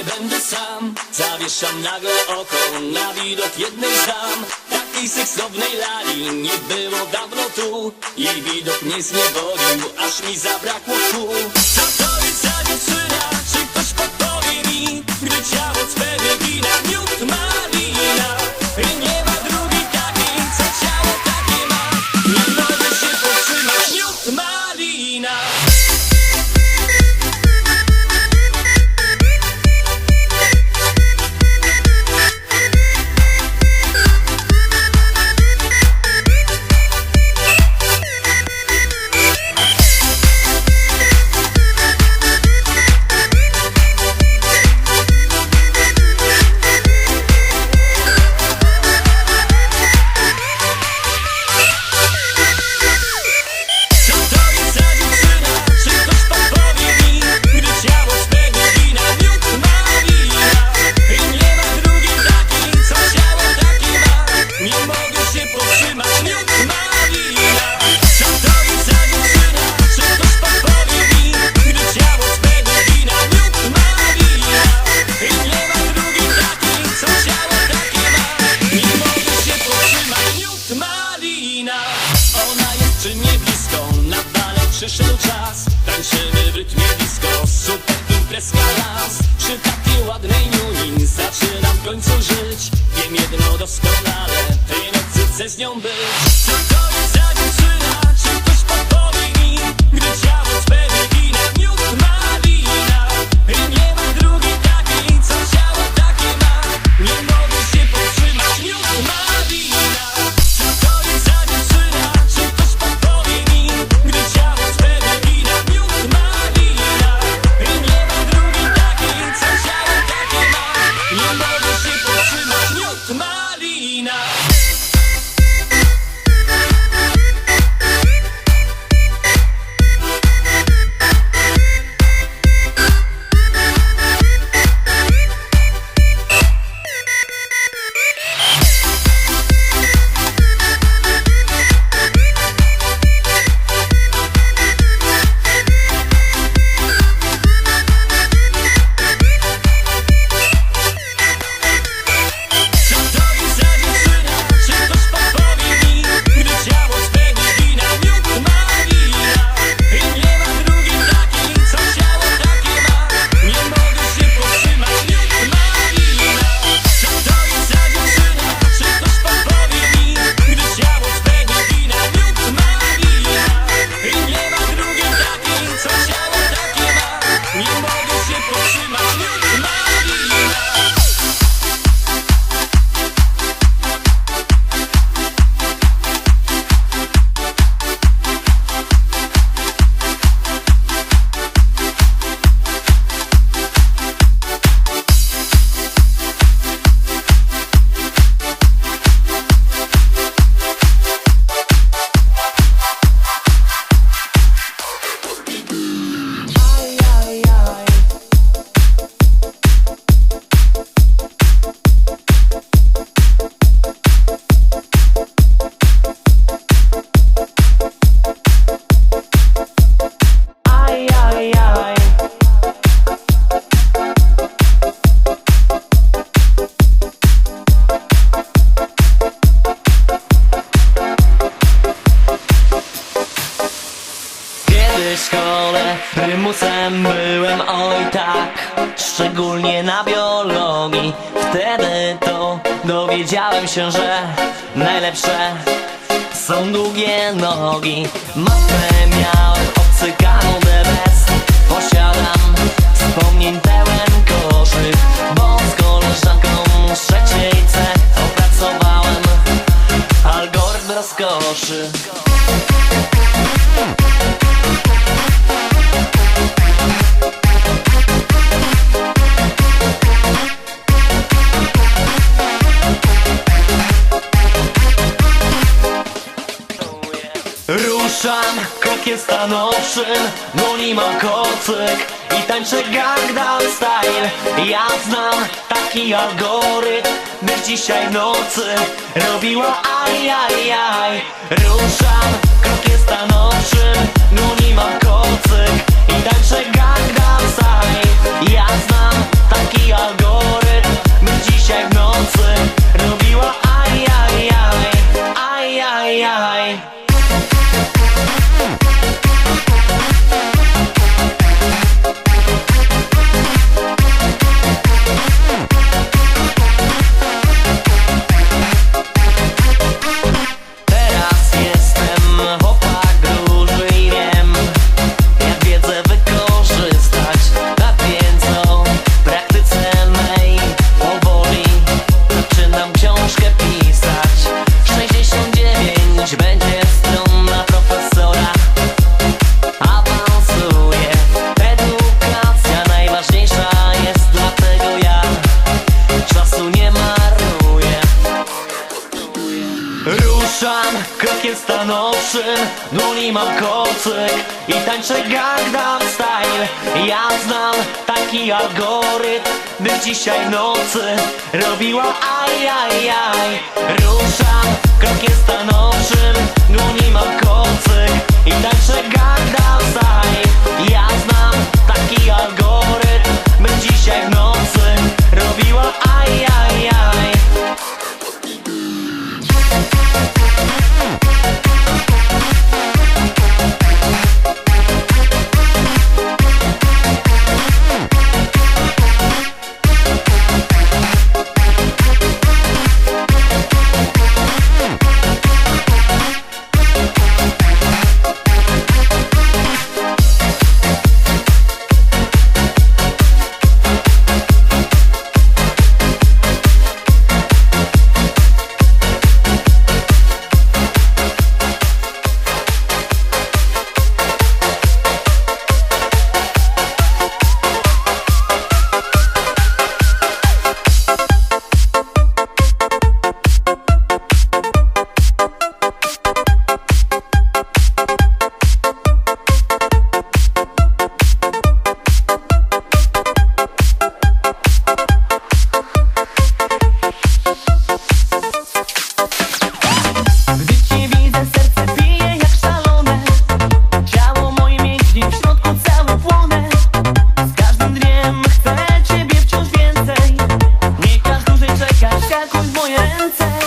nie będę sam. Zawieszam nagle oko na widok jednej tam Takiej seksownej lali nie było dawno tu Jej widok mnie zniewolił, aż mi zabrakło tchu Byłem oj tak, szczególnie na biologii. Wtedy to dowiedziałem się, że najlepsze są długie nogi. Mapę miałem obcykaną the Posiadam wspomnień pełen koszyk Bo z koleżanką trzeciej C Opracowałem algorytm rozkoszy. rano czyn Goni mam kocyk i tańczę gangnam style Ja znam taki algorytm Byś dzisiaj nocy robiła ajajaj aj, aj. Ruszam stanowczy Dłoni no mam kocyk i tańczę Gangnam Style. Ja znam taki algorytm By dzisiaj nocy robiła aj, aj, Ruszam krokiem stanowczym no Dłoni mam kocyk i tańczę Gangnam Style. Mọi!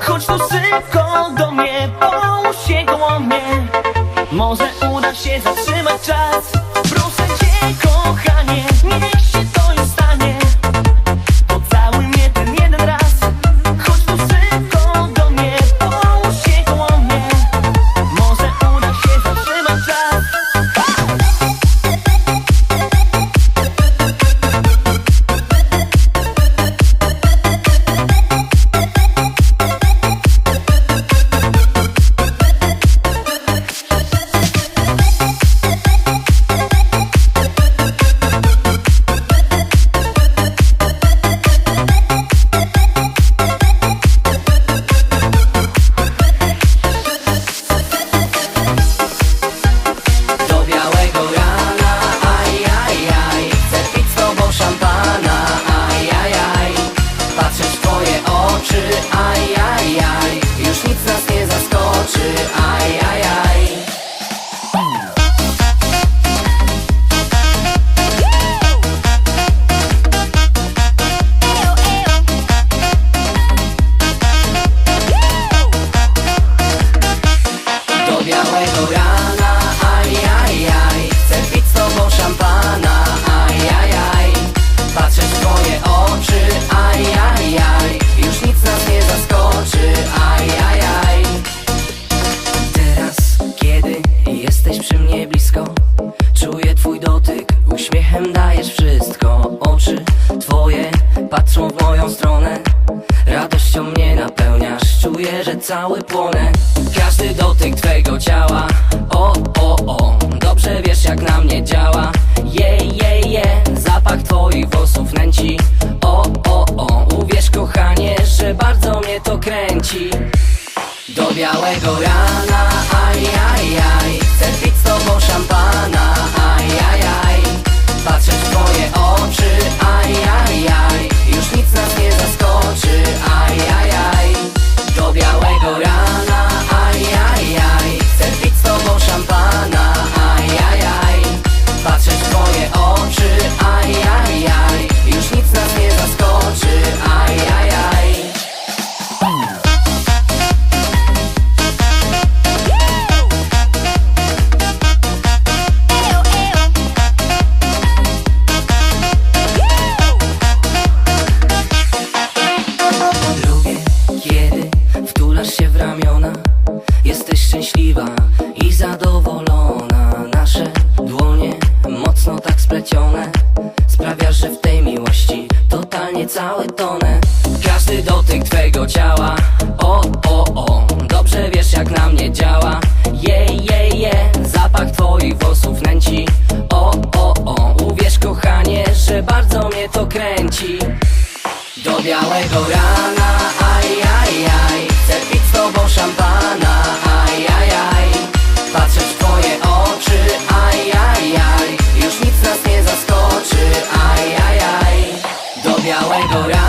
Chodź tu szybko do mnie, połóż się koło Może uda się zatrzymać czas. cały płon bardzo mnie to kręci. Do białego rana, aj, aj, aj. Chcę pić z tobą szampana, aj, aj, aj. Patrzę w twoje oczy, aj, aj, aj. Już nic nas nie zaskoczy, aj, aj, aj. Do białego rana